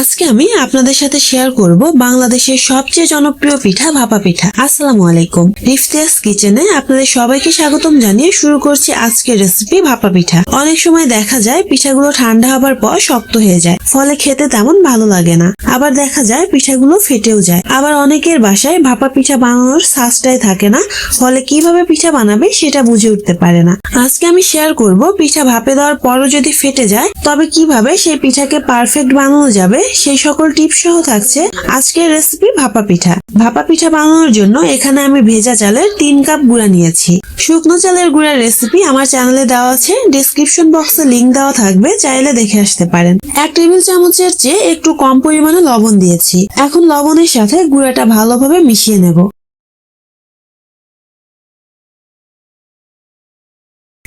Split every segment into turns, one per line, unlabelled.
আজকে আমি আপনাদের সাথে শেয়ার করব বাংলাদেশের সবচেয়ে জনপ্রিয় পিঠা ভাপা পিঠা। আসসালামু আলাইকুম। রিফতিয়াস কিচেনে আপনাদের সবাইকে স্বাগতম জানিয়ে শুরু করছি আজকের রেসিপি ভাপা পিঠা। অনেক সময় দেখা যায় পিঠাগুলো ঠান্ডা হবার পর শক্ত হয়ে যায়, ফলে খেতে তেমন ভালো লাগে না। আবার দেখা যায় পিঠাগুলো ফেটেও যায়। আবার অনেকের বাসায় ভাপা পিঠা বানানোর সাজটাই থাকে না, ফলে কীভাবে পিঠা বানাবে সেটা বুঝে উঠতে পারে না। আজকে আমি শেয়ার করব পিঠা ভাপে দেওয়ার পরও যদি ফেটে যায়, তবে কীভাবে সেই পিঠাকে পারফেক্ট বানানো যাবে সেই সকল টিপস সহ থাকছে আজকের রেসিপি ভাপা পিঠা। ভাপা পিঠা বানানোর জন্য এখানে আমি ভেজা চালের তিন কাপ গুঁড়া নিয়েছি। শুকনো চালের গুঁড়ার রেসিপি আমার চ্যানেলে দেওয়া আছে। ডিসক্রিপশন বক্সে লিঙ্ক দেওয়া থাকবে, চাইলে দেখে আসতে পারেন। এক টেবিল চামচের চেয়ে একটু কম পরিমাণে লবণ দিয়েছি। এখন লবণের সাথে গুঁড়াটা ভালোভাবে মিশিয়ে নেব।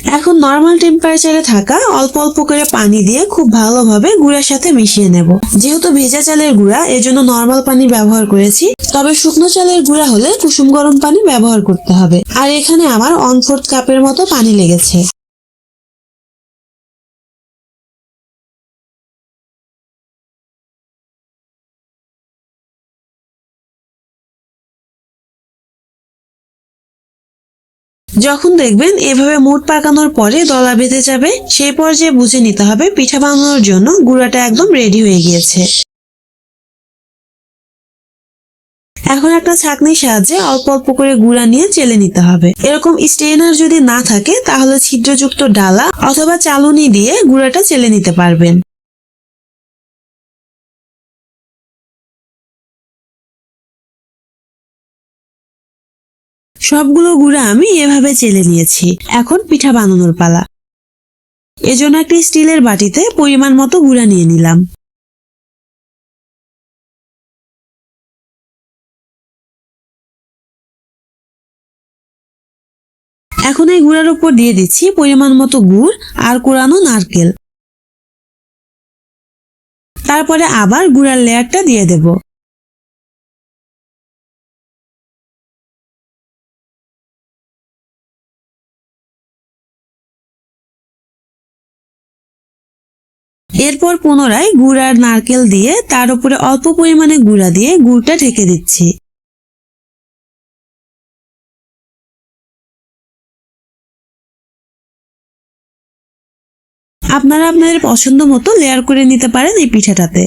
এখন নর্মাল টেম্পারেচারে থাকা অল্প অল্প করে পানি দিয়ে খুব ভালোভাবে গুঁড়ার সাথে মিশিয়ে নেব। যেহেতু ভেজা চালের গুঁড়া, এজন্য নর্মাল পানি ব্যবহার করেছি। তবে শুকনো চালের গুঁড়া হলে কুসুম গরম পানি ব্যবহার করতে হবে। আর এখানে আমার অনফোর্থ ফোর্থ কাপের মতো পানি লেগেছে। যখন দেখবেন এভাবে মুট পাকানোর পরে দলা বেঁধে যাবে, সেই পর্যায়ে বুঝে নিতে হবে পিঠা বানানোর জন্য গুঁড়াটা একদম রেডি হয়ে গিয়েছে। এখন একটা ছাঁকনির সাহায্যে অল্প অল্প করে গুঁড়া নিয়ে চেলে নিতে হবে। এরকম স্টেনার যদি না থাকে, তাহলে ছিদ্রযুক্ত ডালা অথবা চালুনি দিয়ে গুঁড়াটা চেলে নিতে পারবেন। সবগুলো গুঁড়া আমি এভাবে চেলে নিয়েছি। এখন পিঠা বানানোর পালা। এজন্য একটি স্টিলের বাটিতে পরিমাণ মতো গুঁড়া নিয়ে নিলাম। এখন এই গুঁড়ার উপর দিয়ে দিচ্ছি পরিমাণ মতো গুড় আর কোরানো নারকেল। তারপরে আবার গুঁড়ার লেয়ারটা দিয়ে দেব। এরপর পুনরায় গুড় আর নারকেল দিয়ে তার উপরে অল্প পরিমাণে গুঁড়া দিয়ে গুড়টা ঢেকে দিচ্ছি। আপনারা আপনাদের পছন্দ মতো লেয়ার করে নিতে পারেন এই পিঠাটাতে।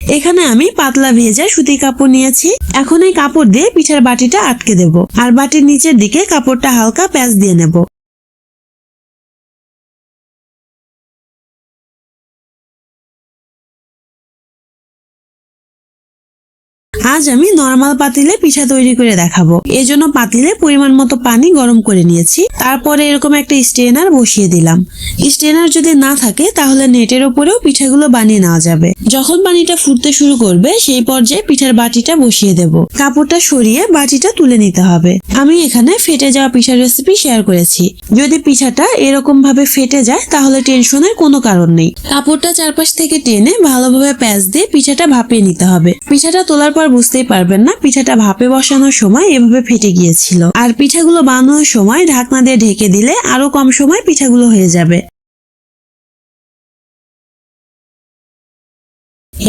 এখানে আমি পাতলা ভেজা সুতি কাপড় নিয়েছি। এখন এই কাপড় দিয়ে পিঠার বাটিটা আটকে দেব। আর বাটির নিচের দিকে কাপড়টা হালকা প্যাচ দিয়ে নেব। আজ আমি নর্মাল পাতিলে পিঠা তৈরি করে দেখাবো। এই জন্য পাতিলে পরিমাণ মতো পানি গরম করে নিয়েছি। তারপরে এরকম একটা স্টেনার বসিয়ে দিলাম। স্টেনার যদি না থাকে, তাহলে নেটের ওপরেও পিঠাগুলো বানিয়ে নেওয়া যাবে। যখন পানিটা ফুটতে শুরু করবে, সেই পর্যায়ে পিঠার বাটিটা বসিয়ে দেব। কাপড়টা সরিয়ে বাটিটা তুলে নিতে হবে। আমি এখানে ফেটে যাওয়া পিঠার রেসিপি শেয়ার করেছি। যদি পিঠাটা এরকম ভাবে ফেটে যায়, তাহলে টেনশনের কোনো কারণ নেই। কাপড়টা চারপাশ থেকে টেনে ভালোভাবে প্যাচ দিয়ে পিঠাটা ভাপিয়ে নিতে হবে। পিঠাটা তোলার পর বুঝতেই পারবেন না, পিঠাটা ভাপে বসানোর সময় এভাবে ফেটে গিয়েছিল। আর পিঠাগুলো বানানোর সময় ঢাকনা দিয়ে ঢেকে দিলে আরও কম সময় পিঠাগুলো হয়ে যাবে।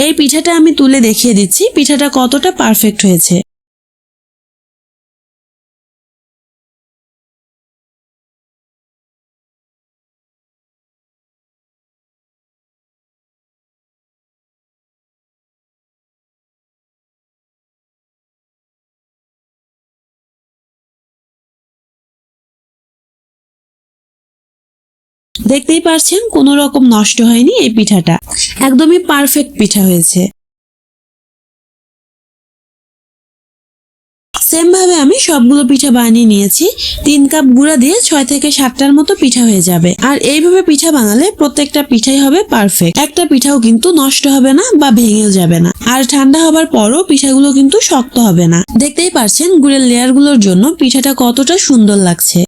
এই পিঠাটা আমি তুলে দেখিয়ে দিচ্ছি, পিঠাটা কতটা পারফেক্ট হয়েছে। দেখতেই পারছেন, কোনো রকম নষ্ট হয়নি এই পিঠাটা। একদমই পারফেক্ট পিঠা হয়েছে। সেম ভাবে আমি সবগুলো পিঠা বানিয়ে নিয়েছি। তিন কাপ গুঁড়া দিয়ে ছয় থেকে সাতটার মতো পিঠা হয়ে যাবে। আর এইভাবে পিঠা বানালে প্রত্যেকটা পিঠাই হবে পারফেক্ট একটা পিঠাও কিন্তু নষ্ট হবে না বা ভেঙেও যাবে না। আর ঠান্ডা হবার পরও পিঠাগুলো কিন্তু শক্ত হবে না। দেখতেই পারছেন, গুড়ের লেয়ারগুলোর জন্য পিঠাটা কতটা সুন্দর লাগছে।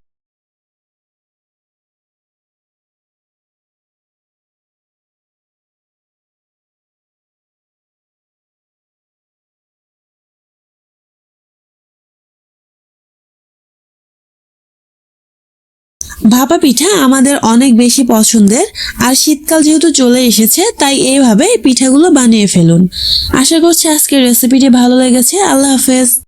ভাপা পিঠা আমাদের অনেক বেশি পছন্দের। আর শীতকাল যেহেতু চলে এসেছে, তাই এইভাবে পিঠাগুলো বানিয়ে ফেলুন। আশা করছি আজকের রেসিপিটি ভালো লেগেছে। আল্লাহ হাফেজ।